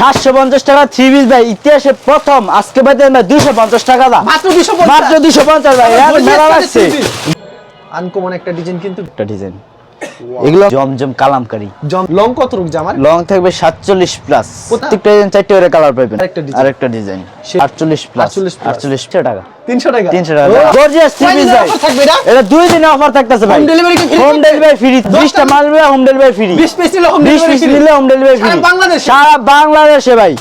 সাতশো পঞ্চাশ টাকা থ্রি পিস ভাই ইতিহাসে প্রথম আজকে ভাই দেন ভাই দুইশো পঞ্চাশ টাকা দা। মাত্র দুশো পঞ্চাশ। ভাই মেলা লাগছে আনকমন একটা ডিজাইন কিন্তু একটা ডিজাইন। এগুলো জমজম কালামকারি। লং কত রূপ জামার লং থাকবে সাতচল্লিশ প্লাস প্রত্যেকটা ডিজাইন চারটে করে কালার পাবেন আরেকটা ডিজাইন সে- আটচল্লিশ প্লাস 48 plus। আটচল্লিশ টাকা। তিনশো টাকা? তিনশো টাকা। গর্জিয়াস থ্রি পিস থাকবে এটা? এটা দুই দিনে অফার থাকতেছে কি হোম? ডেলিভারি ফ্রি দশটা বিশটা মাল নিলে হোম ডেলিভারি ফ্রি বিশ পিস নিলে হোম বিশ পিস নিলে হোম ডেলিভারি ফ্রি সারা বাংলাদেশে? সারা বাংলাদেশে ভাই।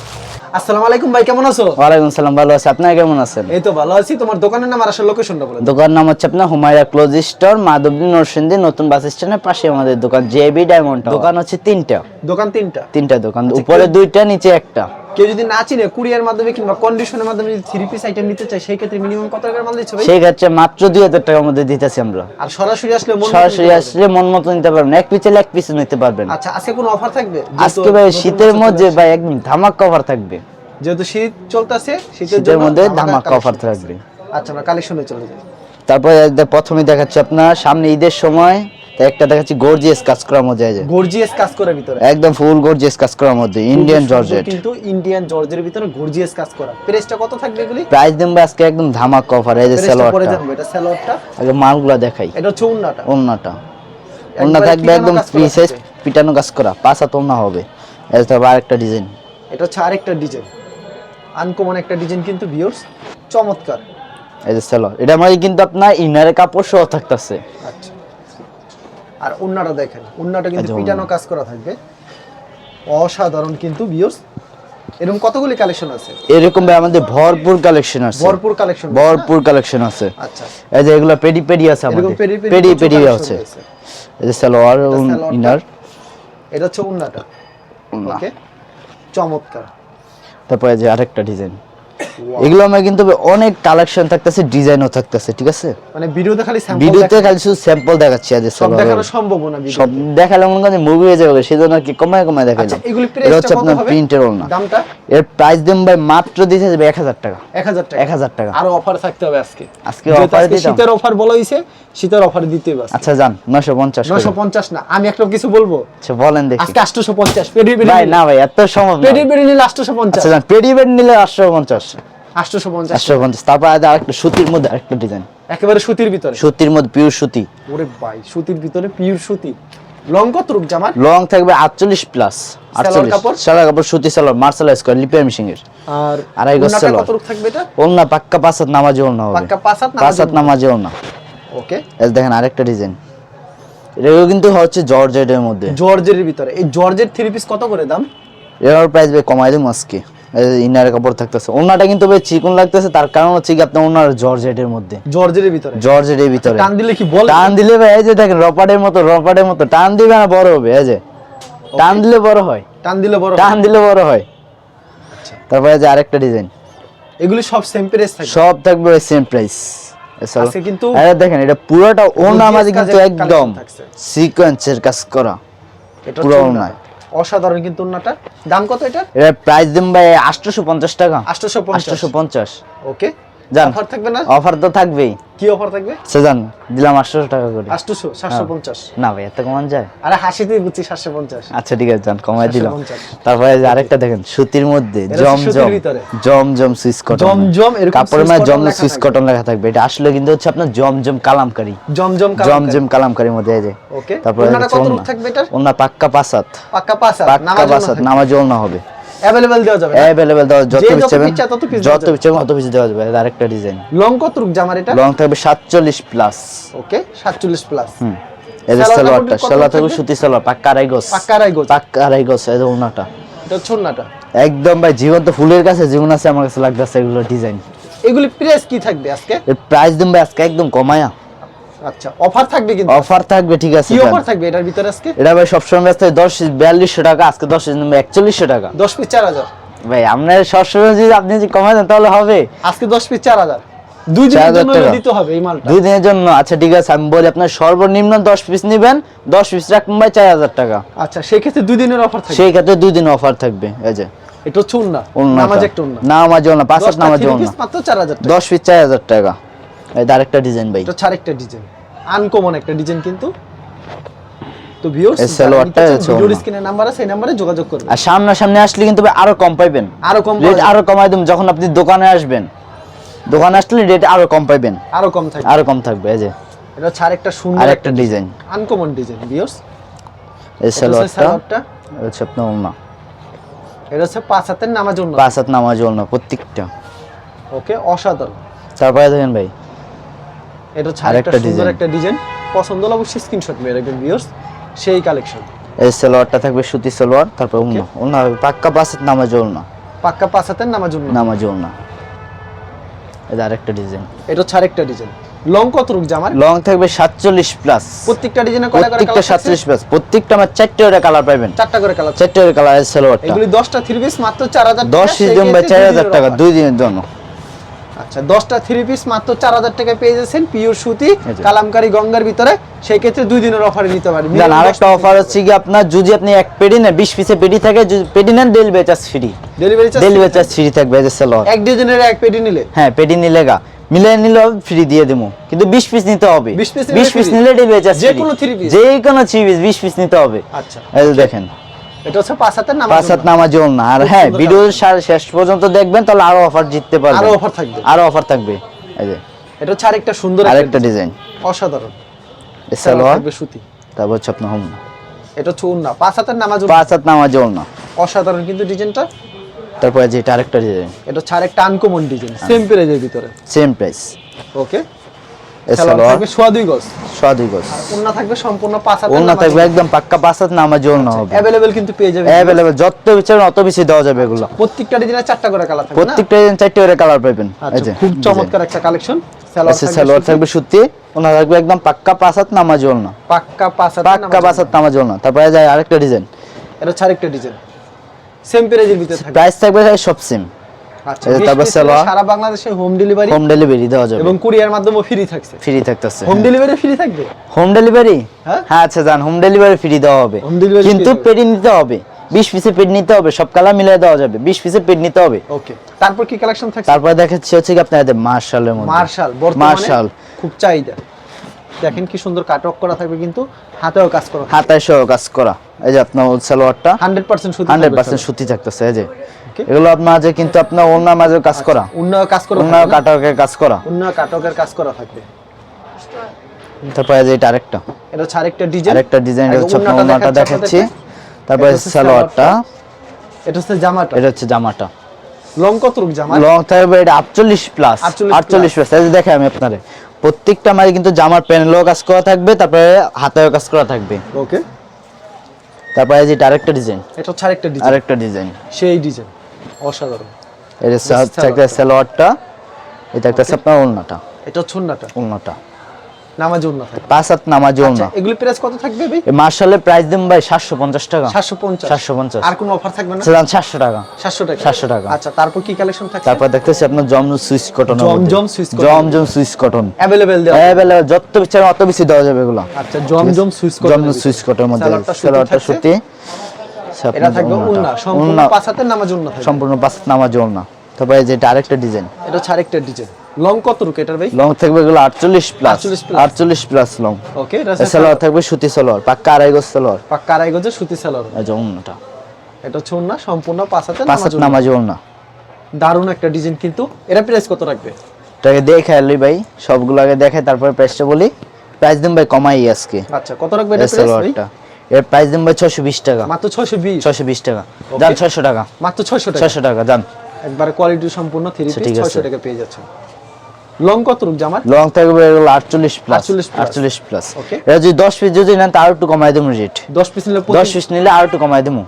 আসসালামু আলাইকুম ভাই কেমন আছো? ওয়ালাইকুম সালাম ভালো আছি। আপনারা কেমন আছেন? এই তো ভালো আছি। তোমার দোকানের নাম আর আসল লোকেশনটা বলে দোকান নাম হচ্ছে আপনার হুমায়রা ক্লোজ স্টোর মাধবদী নরসিংদী নতুন বাস স্ট্যান্ডের পাশে আমাদের দোকান জেবি ডায়মন্ড দোকান হচ্ছে তিনটা। দোকান তিনটা তিনটা দোকান উপরে দুইটা নিচে একটা। কেউ যদি না চিনে কুরিয়ার মাধ্যমে কিংবা কন্ডিশনের মাধ্যমে যদি থ্রি পিস আইটেম নিতে চাই সেই ক্ষেত্রে মিনিমাম কত টাকার মাল দিচ্ছ ভাই? সেই ক্ষেত্রে মাত্র দুই হাজার টাকার মধ্যে দিতেছি আমরা। আর সরাসরি আসলে মন সরাসরি আসলে মন মতো নিতে পারবেন এক পিসে এক পিস নিতে পারবেন। আচ্ছা আজকে কোনো অফার থাকবে? আজকে ভাই শীতের মধ্যে ভাই একদম ধামাক কভার থাকবে। যেহেতু শীত চলতেছে শীতের মধ্যে ধামাকা আছে। থাকবে। আচ্ছা আমরা কালেকশনে চলে যাই। তারপরে প্রথমে দেখাচ্ছি আপনার সামনে ঈদের সময় তো একটা দেখাচ্ছি গর্জিয়াস কাজ করার মধ্যে গর্জিয়াস কাজ করে ভিতরে। একদম ফুল গর্জিয়াস কাজ করার মধ্যে ইন্ডিয়ান জর্জেট কিন্তু ইন্ডিয়ান জর্জের ভিতরে গর্জিয়াস কাজ করা প্রাইসটা কত থাকবে এগুলি? প্রাইস ভাই আজকে একদম ধামাক এই যে পরে জানব এটা আগে মালগুলো দেখাই। এটা হচ্ছে ওন্নাটা ওন্না থাকবে একদম থাকবে। পিটানো কাজ করা পাঁচা হবে। এই তবে আরেকটা ডিজাইন এটা হচ্ছে আরেকটা ডিজাইন আনকমন একটা ডিজাইন কিন্তু ভিউয়ার্স চমৎকার। এই যে সালোয়ার এটা মানে কিন্তু আপনার ইনারের কাপড় সহ থাকতেছে। আচ্ছা। আর উন্নাটা দেখেন উন্নাটা কিন্তু আচ্ছা, পিটানো কাজ করা থাকবে। অসাধারণ কিন্তু ভিউয়ার্স এরকম কতগুলি কালেকশন আছে? এরকম ভাই আমাদের ভরপুর কালেকশন আছে। ভরপুর কালেকশন ভরপুর কালেকশন আছে। আচ্ছা। এই যে এগুলো পেডি পেডি আছে আমাদের। পেডি পেডি আছে। এই যে সালোয়ার। ইনার। এটা হচ্ছে উন্নাটা। ওকে চমৎকার। তারপরে যে আরেকটা ডিজাইন এগুলো আমার কিন্তু অনেক কালেকশন থাকতেছে ডিজাইনও থাকতেছে ঠিক আছে? মানে ভিডিওতে খালি স্যাম্পল ভিডিওতে খালি শুধু স্যাম্পল দেখাচ্ছি আজ সব দেখানো সম্ভব না ভিডিও সব দেখালে মনে করেন মুভি হয়ে যাবে সেজন্য কি কমায় কমায় দেখাইলাম আচ্ছা এগুলি এটা হচ্ছে আপনার প্রিন্টের ওনা দামটা? এর প্রাইস দিন ভাই মাত্র দিতে যাবে এক হাজার টাকা। 1000 টাকা। এক হাজার টাকা। আরও অফার থাকতে হবে আজকে। আজকে অফার দিতাম। শীতের অফার বলা হইছে শীতের অফার দিতে হবে আচ্ছা করে। নশো পঞ্চাশ না আমি একটা কিছু বলব? আচ্ছা বলেন দেখি। আজকে আটশোশো পঞ্চাশ পেডি পেডি ভাই না ভাই এত সম্ভব না। পেডি পেডি নিলে আটশোশো পঞ্চাশ। আচ্ছা যান পেডি বেড নিলে আটশো পঞ্চাশ। আটশোশো পঞ্চাশ। আটশো পঞ্চাশ। তারপর আরেকটা সুতির মধ্যে আরেকটা ডিজাইন একেবারে সুতির ভিতরে। সুতির মধ্যে পিওর সুতি। ওরে ভাই সুতির ভিতরে পিওর সুতি। লং কত রূপ জামার? লং থাকবে আটচল্লিশ প্লাস আটচল্লিশ। কাপড়? সালোয়ার কাপড় সুতি সালোয়ার মার্শাল স্কোয়ার লিপিয়া মিশিং এর। আর আড়াই গজ সালোয়ার। কত রূপ থাকবে এটা? ওলনা পাক্কা পাঁচ নামাজে ওলনা হবে। পাক্কা পাঁচ হাত পাঁচ নামাজে নামাজে ওলনা ওকে। দেখেন আরেকটা ডিজাইন এটাও কিন্তু হচ্ছে জর্জেটের মধ্যে। জর্জের ভিতরে। এই জর্জের থ্রি পিস কত করে দাম? এর প্রাইস কমাই দেবো আজকে। ইনারের কাপড় থাকতেছে। ওনাটা কিন্তু ভাই চিকন লাগতেছে তার কারণ হচ্ছে কি আপনার ওনার জর্জেটের মধ্যে। জর্জের ভিতরে? জর্জেটের ভিতরে। টান দিলে কি বল? টান দিলে ভাই এই যে দেখেন রপাটের মতো রপাটের মতো। টান দিবে না বড় হবে এই যে। টান দিলে বড় হয়। টান দিলে বড় টান দিলে বড় হয়। তারপরে যে আরেকটা ডিজাইন এগুলি সব সেম প্রাইস থাকে সব থাকবে ওই সেম প্রাইস আজকে কিন্তু- দেখেন এটা পুরোটা ওনা মাঝে কিন্তু একদম। সিকোয়েন্সের কাজ করা। পুরো। ওড়নাটা। অসাধারণ কিন্তু উন্নাটা দাম কত এটা? প্রাইস দিন ভাই আটশোশো পঞ্চাশ টাকা। 850 আটশোশো পঞ্চাশ। ওকে যান। অফার থাকবে না? অফার তো থাকবেই। কি অফার থাকবে? সেজান দিলাম আটশোশো টাকা করে। আটশোশো সাতশো পঞ্চাশ। না ভাই এত কমান যায়? আরে হাসিতেই বুঝছি সাতশো পঞ্চাশ। আচ্ছা ঠিক আছে যান কমাই দিলাম। তারপরে আরেকটা দেখেন সুতির মধ্যে জম জম জম জম সুইস কটন জমজম এরকম কাপড়ের মধ্যে জম সুইস কটন লেখা থাকবে। এটা আসলে কিন্তু হচ্ছে আপনার জম জম কালামকারি। জমজম জম জম কালামকারির মধ্যে এই যে। ওকে তারপরে ওড়নাটা কত থাকবে এটার? ওনা পাক্কা পাসাত। পাক্কা পাসাত নামাজ ওড়না হবে। অ্যাভেলেবেল দেওয়া যাবে অ্যাভেলেবেল দেওয়া যত পিস দেওয়া যত পিস চাইবেন তত পিস দেওয়া যাবে। আরেকটা ডিজাইন লং কত রূপ জামার এটা? লং থাকবে সাতচল্লিশ প্লাস ওকে সাতচল্লিশ প্লাস হুম। সালোয়ারটা সালোয়ার থাকবে? সুতি সালোয়ার পাক্কা পাক্কা পাক্কা এটা ওড়নাটা একদম ভাই জীবন তো ফুলের কাছে জীবন আছে আমার কাছে লাগতেছে এগুলো ডিজাইন এগুলি প্রাইস কি থাকবে আজকে? প্রাইস দিন ভাই আজকে একদম কমায়া। আচ্ছা অফার থাকবে কিন্তু? অফার থাকবে ঠিক আছে কি অফার থাকবে এটার ভিতরে আজকে? এটা ভাই সবসময় ব্যস্ত দশ বিয়াল্লিশশো টাকা আজকে দশ একচল্লিশশো টাকা। দশ পিস চার হাজার। ভাই আপনার সবসময় যদি আপনি যদি কমাই দেন তাহলে হবে। আজকে দশ পিস চার হাজার। দুই দিনের জন্য দিতে হবে এই মালটা। দুই দিনের জন্য আচ্ছা ঠিক আছে আমি বলি আপনার সর্বনিম্ন দশ পিস নেবেন দশ পিস রাখবেন ভাই চার হাজার টাকা। আচ্ছা সেই ক্ষেত্রে দুই দিনের অফার থাকবে? সেই ক্ষেত্রে দুই দিন অফার থাকবে এই যে। এটা উন্না ওড়নাটা। নামাজ একটা উন্না নামাজ ওড়না পাঁচ নামাজ মাত্র পিস টাকা। যে আরেকটা ডিজাইন ভাই। এটা আরেকটা ডিজাইন। আনকমন একটা ডিজাইন কিন্তু। তো ভিউয়ার্স সালোয়ারটা ভিডিওর স্ক্রিনে নাম্বার আছে এই নাম্বারে যোগাযোগ করবেন। আর সামনাসামনি আসলে কিন্তু ভাই আরও কম পাইবেন। আরও কম রেট আরও কমাই দেব যখন আপনি দোকানে আসবেন। দোকানে আসলে রেট আরও কম পাইবেন। যাবে। আরও কম থাকবে। আরও কম থাকবে এই যে। এটা হচ্ছে আরেকটা সুন্দর আর একটা ডিজাইন। আনকমন ডিজাইন ভিউয়ার্স এই সালোয়ারটা হচ্ছে আপনার এটা হচ্ছে পাঁচ হাতের নামার জন্য পাঁচ হাত নামাজ ওড়না প্রত্যেকটা। ওকে অসাধারণ। তারপরে দেখেন ভাই এটা হচ্ছে আরেকটা সুন্দর একটা ডিজাইন পছন্দ হলে অবশ্যই স্ক্রিনশট মেরে রাখবেন ভিউয়ার্স সেই কালেকশন এই সালোয়ারটা থাকবে সুতি সালোয়ার তারপর ওড়না ওড়না পাক্কা পাঁচ নামাজ ওড়না পাক্কা পাঁচ হাতের নামার নামাজ এই যে আরেকটা ডিজাইন এটা হচ্ছে আরেকটা ডিজাইন লং কত রুক জামার? লং থাকবে সাতচল্লিশ প্লাস প্রত্যেকটা ডিজাইনে কয়টা করে প্রত্যেকটা কালার সাতচল্লিশ প্লাস প্রত্যেকটা আমার চারটে করে কালার পাবেন চারটা করে কালার চারটে করে কালার সালোয়ারটা। এগুলি 10টা থ্রি পিস মাত্র 4000 দশ সেই সিজন দুই হাজার টাকা দুই দিনের জন্য। আচ্ছা 10টা থ্রি পিস মাত্র 4000 টাকায় পেয়ে যাচ্ছেন পিওর সুতি। কালামকারী গঙ্গার ভিতরে। সেই ক্ষেত্রে দুই দিনের অফারে নিতে পারেন। আরেকটা অফার হচ্ছে কি আপনার যদি আপনি এক পেডি নেন বিশ পিসে পেডি থাকে যদি পেডি নেন delivery charge free delivery charge free থাকবে যে এক ডিজাইনের এক পেটি নিলে? হ্যাঁ পেডি নিলে গা। মিলে নিলে ফ্রি দিয়ে দেবো কিন্তু বিশ পিস নিতে হবে। 20 piece নিলে বিশ পিস নিলে ডেলিভারি চার্জ যে কোনো three piece? যে কোনো থ্রি পিস বিশ পিস নিতে হবে। আচ্ছা। দেখেন। এটা হচ্ছে পাঁচ হাতের নামাজ পাঁচ হাত না। আর হ্যাঁ ভিডিওর শেষ পর্যন্ত দেখবেন তাহলে আরও অফার জিততে পারবেন। আরও offer থাকবে। আরও অফার থাকবে। এই যে। এটা হচ্ছে আরেকটা সুন্দর আরেকটা ডিজাইন অসাধারণ। সালোয়ার। থাকবে সুতি। তারপর হচ্ছে আপনার হোম এটা হচ্ছে উন্না। পাঁচ হাতের নামাজ পাঁচ হাত না অসাধারণ কিন্তু ডিজাইনটা তারপরে যে এটা আরেকটা ডিজাইন এটা হচ্ছে আরেকটা আনকমন ডিজাইন সেম প্রাইজের ভিতরে। সেম প্রাইস ওকে থাকবে সোয়া দুই গজ। সোয়া দুই গজ। উন্না থাকবে সম্পূর্ণ পাঁচ হাতের ওনা থাকবে একদম পাক্কা পাঁচ হাত নামাজ না হবে। অ্যাভেলেবেল কিন্তু পেয়ে যাবে। অ্যাভেলেবেল যত বিচারেন অত বেশি দেওয়া যাবে এগুলো। প্রত্যেকটা ডিজাইনে চারটা করে কালার থাকবে প্রত্যেকটা ডিজাইন চারটে করে কালার পাবেন। আচ্ছা খুব চমৎকার একটা কালেকশন সালোয়ার থাকবে সুতি, থাকবে ওনা থাকবে একদম পাক্কা পাঁচ হাত নামাজ না পাক্কা পাঁচ হাতের পাক্কা নামাজ পাঁচ হাত নামাজ না তারপরে যায় আরেকটা ডিজাইন। এটা হচ্ছে আরেকটা ডিজাইন। সেম প্রাইজের ভিতরে থাকবে। প্রাইস থাকবে সব সেম তারপর সালোয়ার। নিলে সারা বাংলাদেশে হোম ডেলিভারি হোম ডেলিভারি দেওয়া যাবে। এবং কুরিয়ার মাধ্যমে ফ্রি থাকছে। ফ্রি থাকতেছে হোম ডেলিভারি ফ্রি থাকবে? হোম ডেলিভারি হ্যাঁ? হ্যাঁ আচ্ছা জান হোম ডেলিভারি ফ্রি দেওয়া হবে। কিন্তু পেডি নিতে হবে। বিশ পিসে পেড নিতে হবে সব কালার মিলিয়ে দেওয়া যাবে। বিশ পিসে পেড নিতে হবে। ওকে তারপর কি কালেকশন থাকছে? তারপরে দেখাচ্ছি হচ্ছে কি আপনাদের মার্শালের মধ্যে। মার্শাল বর্তমানে মার্শাল খুব চাহিদা। দেখেন কি সুন্দর কাটক করা থাকবে কিন্তু হাতেও কাজ করা হাতায় সহ কাজ করা। এই যে আপনার সালোয়ারটা হান্ড্রেড পার্সেন্ট সুতি হান্ড্রেড পার্সেন্ট সুতি থাকতেছে এই যে। এগুলো আপনার কিন্তু আপনার মাঝে কাজ করা। উন্নয় কাজ করা থাকবে কাজ করা। কাটকের কাজ করা থাকবে। তারপরে যে এটা আরেকটা। এটা হচ্ছে আরেকটা ডিজাইন। আরেকটা ডিজাইন হচ্ছে আপনার অন্যটা দেখাচ্ছি তারপরে সালোয়ারটা। এটা হচ্ছে জামাটা। এটা হচ্ছে জামাটা। লং কত রূপ জামা? লং থাকবে এটা আটচল্লিশ প্লাস 48 আটচল্লিশ প্লাস এই দেখে আমি আপনারে। প্রত্যেকটা মাঝে কিন্তু জামার প্যানেলও কাজ করা থাকবে তারপরে হাতেও কাজ করা থাকবে। ওকে। তারপরে যে আরেকটা ডিজাইন। এটা হচ্ছে আরেকটা ডিজাইন। আরেকটা ডিজাইন। সেই ডিজাইন। অসাধারণ। এটা একটা সালোয়ারটা এটা একটা হচ্ছে আপনার ওড়নাটা এটা হচ্ছে উন্নাটা ওড়নাটা নামাজ উন্না পাঁচ হাত নামাজ আচ্ছা ওড়না এগুলি প্রাইস কত থাকবে ভাই? এই প্রাইস দিন ভাই সাতশো পঞ্চাশ টাকা। সাতশো পঞ্চাশ। সাতশো পঞ্চাশ। আর কোনো অফার থাকবে না? সেদান সাতশো টাকা। সাতশো টাকা। 700 টাকা। আচ্ছা তারপর কি কালেকশন থাকছে? তারপর দেখতেছি আপনার Zamzam Swiss cotton Zamzam. Zamzam cotton. দেওয়া। যত বিচার অত বেশি দেওয়া যাবে এগুলো। আচ্ছা জমজম জমজম কটন মধ্যে সালোয়ারটা সুতি। সালোয়ারটা এটা থাকবে। উন্না সম্পূর্ণ পাঁচ হাতের নামাজ উন্না থাকবে। সম্পূর্ণ পাঁচ নামাজ ওড়না তারপরে যে আরেকটা ডিজাইন এটা হচ্ছে আরেকটা ডিজাইন লং কত রুক এটার ভাই? লং থাকবে এগুলো আটচল্লিশ প্লাস 48 আটচল্লিশ প্লাস লং ওকে সালোয়ার থাকবে সুতি সালোয়ার পাক্কা আড়াই গজ সালোয়ার। পাক্কা আড়াই সুতি সালোয়ার। যে এটা হচ্ছে উন্না সম্পূর্ণ পাঁচ হাতের নামাজ উন্না দারুণ একটা ডিজাইন কিন্তু। এটা প্রাইস কত রাখবে? এটাকে দেখে আলি ভাই সবগুলো আগে দেখে তারপরে প্রাইসটা বলি। প্রাইস দিন ভাই কমাই আজকে। আচ্ছা কত রাখবে এটা প্রাইস ভাই? এর প্রাইস দিন ভাই ছশো বিশ টাকা। মাত্র ছয়শো বিশ? ছশো বিশ টাকা। যান ছয়শো টাকা। মাত্র ছয়শো টাকা? ছয়শো টাকা যান। একবারে কোয়ালিটি সম্পূর্ণ থ্রি আচ্ছা, পিস ঠিক আছে। ছয়শো টাকা পেয়ে যাচ্ছে লং কত রুক জামার? লং থাকবে এগুলো আটচল্লিশ প্লাস 48 আটচল্লিশ প্লাস এটা যদি দশ পিস যদি নেন তা আর একটু কমাই দেবো রেট দশ পিস নিলে দশ প্রতি- পিস নিলে আর একটু কমাই দেবো।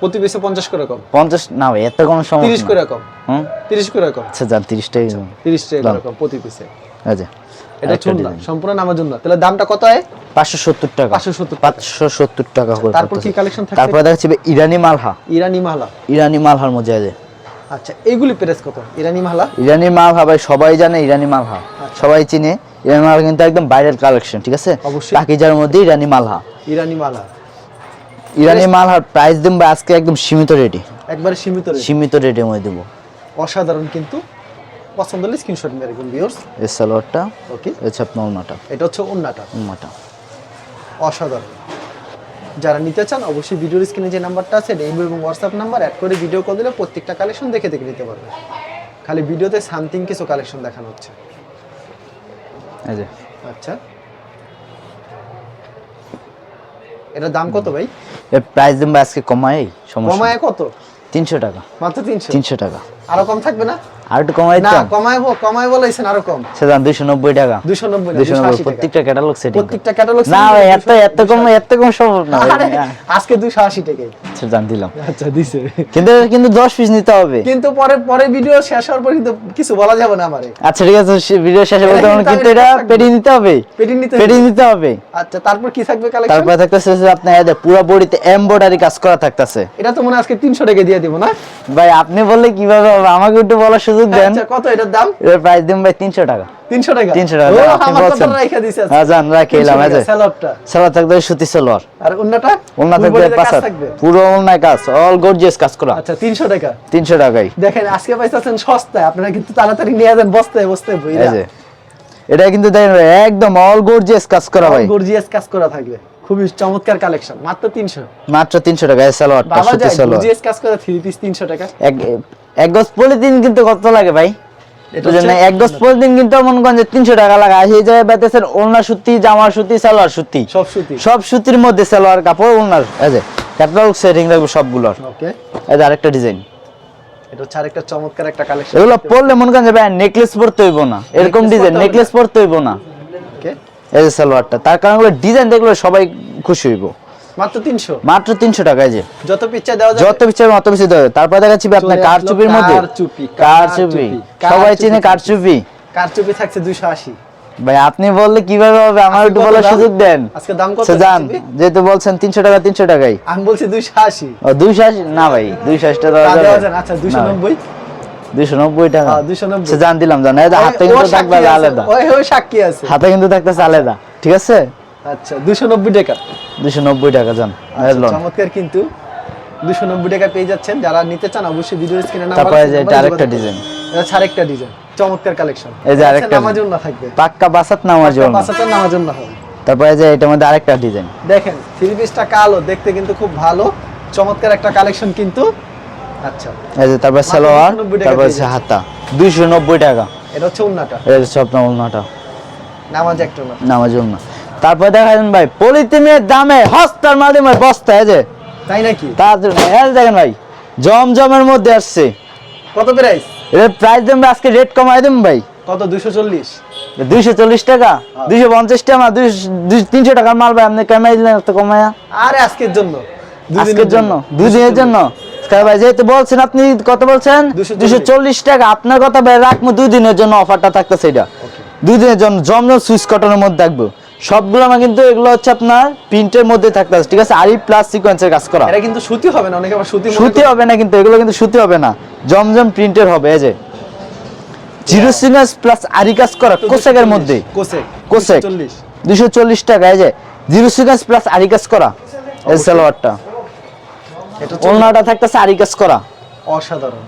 প্রতি পিসে পঞ্চাশ করে কম? পঞ্চাশ না ভাই এত কোনো সমস্যা তিরিশ করে কম? হুম? তিরিশ করে কম? আচ্ছা যান তিরিশ টাকা দেবো তিরিশ টাকা কম প্রতি পিসে আচ্ছা। এটা আরেকটা চুন না design। সম্পূর্ণ নামার জন্য তাহলে দামটা কত হয়? পাঁচশো সত্তর টাকা। 570 টাকা। পাঁচশো সত্তর টাকা করে তারপর কি কালেকশন থাকছে? তারপরে দেখাচ্ছি ইরানি মালহা। ইরানি মালা ইরানি মালহার মধ্যে আছে আচ্ছা কত? ইরানি মালা ইরানি মালহা ভাই সবাই জানে ইরানি মালহা। সবাই চিনে ইরানি মালহা কিন্তু একদম বাইরের কালেকশন ঠিক আছে? অবশ্যই। পাকিজার মধ্যে ইরানি মালহা। ইরানি মালা ইরানি মালহার প্রাইস দেবো আজকে একদম সীমিত রেটে একবারে সীমিত rate। সীমিত রেটের মধ্যে দেবো। অসাধারণ কিন্তু। পছন্দ হলে স্ক্রিনশট মেরে রাখুন ভিউয়ার্স এই সালোয়ারটা ওকে হচ্ছে আপনার ওনাটা এটা হচ্ছে উন্নাটা। ওনাটা অসাধারণ। যারা নিতে চান অবশ্যই ভিডিওর স্ক্রিনে যে নাম্বারটা আছে এটা এবং হোয়াটসঅ্যাপ নাম্বার অ্যাড করে ভিডিও কল দিলে প্রত্যেকটা কালেকশন দেখে দেখে নিতে পারবে। খালি ভিডিওতে সামথিং কিছু কালেকশন দেখানো হচ্ছে। এই যে। আচ্ছা। এটার দাম কত ভাই? এর প্রাইস দিন আজকে কমাই সমস্যা কমায় কত? তিনশো টাকা। মাত্র তিনশো। তিনশো টাকা। আরও কম থাকবে না? আর একটু কমাই না কমাইবো কমায় বলেছেন আরও কম। সেদান দুইশো নব্বই টাকা। দুশো নব্বই দুইশো নব্বই প্রত্যেকটা ক্যাটালগ সেটিং প্রত্যেকটা ক্যাটালগ না এত এত কম এত কম সম্ভব না আজকে দুশো আশি টাকায় সেদান দিলাম। আচ্ছা দিছে। কিন্তু কিন্তু দশ পিস নিতে হবে। কিন্তু পরে পরে ভিডিও শেষ হওয়ার পর কিন্তু কিছু বলা যাবে না আমারে। আচ্ছা ঠিক আছে ভিডিও শেষে এটা পারব, কিন্তু এটা। পেটি নিতে হবে। পেটি নিতে পেটি নিতে হবে। আচ্ছা তারপর কি থাকবে কালেকশন তারপরে থাকতেছে যে আপনার এদের পুরো বডিতে এমব্রয়ডারি কাজ করা থাকতেছে। এটা তো মনে আজকে তিনশো টাকা দিয়ে দিব না? ভাই আপনি বললে কীভাবে হবে? আমাকে একটু বলার সুযোগ দেন। আচ্ছা কত এটার দাম? এর প্রাইস দিন ভাই তিনশো টাকা। তিনশো টাকা? তিনশো টাকা আপনি বলছেন। কথা দিছে হ্যাঁ জান রাখি 300 এলাম টাকা, সালোয়ার থাকবে সুতি সালোয়ার। আর অন্যটা ওনা থাকবে বডিতে কাজ পাঁচাত থাকবে। পুরো ওনায় কাজ অল গর্জিয়াস কাজ করা। আচ্ছা তিনশো টাকা। তিনশো টাকাই। দেখেন আজকে পাইতেছেন সস্তায় আপনারা কিন্তু তাড়াতাড়ি নিয়ে যান বস্তায় বস্তায় এই বইরা যে এটা কিন্তু দেখেন একদম অল গর্জিয়াস কাজ করা ভাই। গর্জিয়াস কাজ করা থাকবে। খুবই চমৎকার কালেকশন মাত্র তিনশো। মাত্র তিনশো টাকা এই সালোয়ারটা বাবা যায় সালোয়ার। গর্জিয়াস কাজ করা থ্রি পিস তিনশো টাকা। এক এক গজ পলিথিন কিন্তু কত লাগে ভাই? এটা বুঝলেন না হচ্ছে- এক গজ পলিথিন কিন্তু করেন টাকা লাগে সেই জায়গায় পাইতেছেন ওলনা সুতি জামার সুতি সালোয়ার সুতি। সব সুতি। সব সুতির মধ্যে সালোয়ার কাপড় ওলনার ক্যাটালগ সেটিং রাখব সবগুলোর। ওকে এই যে আরেকটা ডিজাইন এটা হচ্ছে আরেকটা চমৎকার একটা কালেকশন এগুলো পরলে মনে করেন ভাই নেকলেস পরতে হইব না। এরকম ডিজাইন নেকলেস পরতে হইব না। ওকে এই যে সালোয়ারটা তার কারণ ডিজাইন দেখলে সবাই খুশি হইব। মাত্র তিনশো? মাত্র তিনশো টাকা এই যে। যত পিচ্চা দেওয়া যাবে। যত পিছের মতো তারপর দেখাচ্ছি আপনার কারচুপির মধ্যে। কারচুপি, কারচুপি। সবাই চিনে কারচুপি। কারচুপি থাকছে দুইশো আশি। ভাই আপনি বললে কীভাবে হবে? আমার একটু বলার সুযোগ দেন। আজকে দাম কত কারচুপি? যেহেতু বলছেন তিনশো টাকা তিনশো টাকাই। আমি বলছি দুইশো আশি। ও দুইশো আশি? না ভাই দুইশো আশি টাকা। আচ্ছা দুইশো নব্বই? দুইশো নব্বই টাকা। হ্যাঁ, 290 সে জান দিলাম জান। হাতে কিন্তু থাকবে আলাদা। ওই ওই সাক্ষী আছে। হাতে কিন্তু থাকতেছে আলাদা ঠিক আছে? আচ্ছা দুইশো নব্বই টাকা। দুইশো নব্বই টাকা যান আচ্ছা, চমৎকার কিন্তু। দুশো নব্বই টাকা পেয়ে যাচ্ছেন। যারা নিতে চান অবশ্যই ভিডিও স্ক্রিনে নাম্বার তারপরে আছে, যে এটা আরেকটা ডিজাইন এটা আরেকটা ডিজাইন চমৎকার কালেকশন। এই যে আরেকটা নামার জন্য থাকবে। পাক্কা বাসাত নামার জন্য। পাঁচাত্তর নামার জন্য হবে। তারপরে যে এটার মধ্যে আরেকটা ডিজাইন দেখেন থ্রি পিসটা কালো দেখতে কিন্তু খুব ভালো চমৎকার একটা কালেকশন কিন্তু। আচ্ছা। এই যে তারপরে সালোয়ার 290 তারপরে হচ্ছে হাতা দুইশো নব্বই টাকা। এটা হচ্ছে উন্নাটা। এটা হচ্ছে আপনার ওলনাটা নামাজ একটা না তারপরে দেখা যান ভাই পলিথিনের দামে হস্তার মাধ্যমে বস্তা এই যে। তাই নাকি? তার জন্য এই দেখেন ভাই জমজমের মধ্যে আসছে। কত প্রাইস এর প্রাইস দেন আজকে রেট কমাই দেন ভাই। কত? দুশো চল্লিশ। দুইশো চল্লিশ টাকা? দুইশো পঞ্চাশ টাকা দুইশো তিনশো টাকার মাল ভাই আপনি কমাই দিলেন এত কমায়া। আরে আজকের জন্য। দুদিনের আজকের জন্য? দুই দিনের জন্য? ভাই যেহেতু বলছেন আপনি কত বলছেন? 240 চল্লিশ। টাকা। আপনার কথা ভাই রাখব দুই দিনের জন্য অফারটা থাকতেছে এটা। দুই দিনের জন্য জমজম সুইচ কটনের মধ্যে থাকব সবগুলো আমার কিন্তু এগুলো হচ্ছে আপনার প্রিন্টের মধ্যে থাকতেছে ঠিক আছে? আরি প্লাস সিকোয়েন্সের কাজ করা। এটা কিন্তু সুতি হবে না অনেকে আবার সুতি সুতি হবে না কিন্তু এগুলো কিন্তু সুতি হবে না। জমজম প্রিন্টের হবে এই যে। জিরো সিকোয়েন্স প্লাস আরি কাজ করা কোসেকের মধ্যে। কোসেক কোসেক। চল্লিশ। দুশো চল্লিশ টাকা এই যে। জিরো সিকোয়েন্স প্লাস আরি কাজ করা এই সালোয়ারটা। এটা হচ্ছে থাকতেছে আরি কাজ করা। অসাধারণ।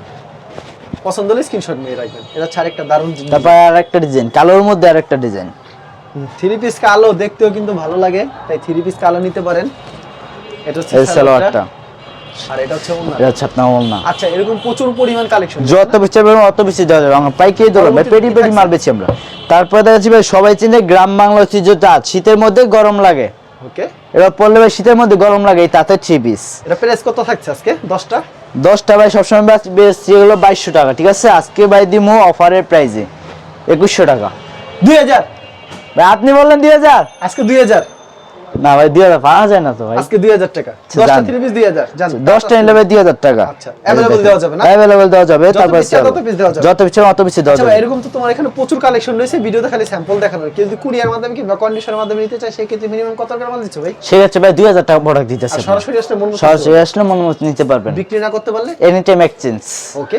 পছন্দ হলে স্ক্রিনশট নিয়ে রাখবেন। এটা হচ্ছে আরেকটা দারুণ জিনিস। তারপর আর একটা ডিজাইন কালোর মধ্যে আর একটা ডিজাইন থ্রি পিস কালো দেখতেও কিন্তু ভালো লাগে তাই থ্রি পিস কালো নিতে পারেন। এটা হচ্ছে সালোয়ারটা। আর এটা হচ্ছে। এটা হচ্ছে আপনার ওলনা আচ্ছা এরকম প্রচুর পরিমাণ কালেকশন যত বেশি পারবেন অত বেশি দেওয়া যাবে। আমরা পাইকারি দেবো ভাই পেটি পেটি মাল বেছি আমরা। তারপরে দেখা যাচ্ছে ভাই সবাই চিনে গ্রাম বাংলা শীতের মধ্যে গরম লাগে। ওকে। এবার পড়লে ভাই শীতের মধ্যে গরম লাগে এই তাঁতের থ্রি পিস এটা প্রাইস কত থাকছে আজকে? দশটা? দশটা ভাই সবসময় বেচ- বেচছি বাইশশো টাকা ঠিক আছে? আজকে ভাই দিমু অফারের প্রাইসে একুশশো টাকা। দুই হাজার? ভাই আপনি বললেন দুই হাজার। আজকে দুই হাজার। না ভাই দুই হাজার পাওয়া যায় না তো ভাই। আজকে দুই হাজার টাকা। আচ্ছা, দশটা থ্রি পিস দুই হাজার দশটা নিলে ভাই দুই হাজার টাকা। আচ্ছা, available দেওয়া যাবে না? অ্যাভেলেবল দেওয়া যাবে তারপর। যত পিছিয়ে অত পিছিয়ে দেওয়া আচ্ছা যাবে। এরকম তো তোমার এখানে প্রচুর কালেকশন রয়েছে ভিডিওতে খালি স্যাম্পল দেখানোর। কেউ যদি কুরিয়ার মাধ্যমে কিংবা কন্ডিশনের মাধ্যমে নিতে চায় সেক্ষেত্রে মিনিমাম কত টাকা মাল দিচ্ছ ভাই? ভাই দুই হাজার টাকা প্রোডাক্ট দিতেছে সরাসরি আসলে মন সরাসরি আসলে মন নিতে পারবেন। বিক্রি না করতে পারলে? এনি টাইম এক্সচেঞ্জ ওকে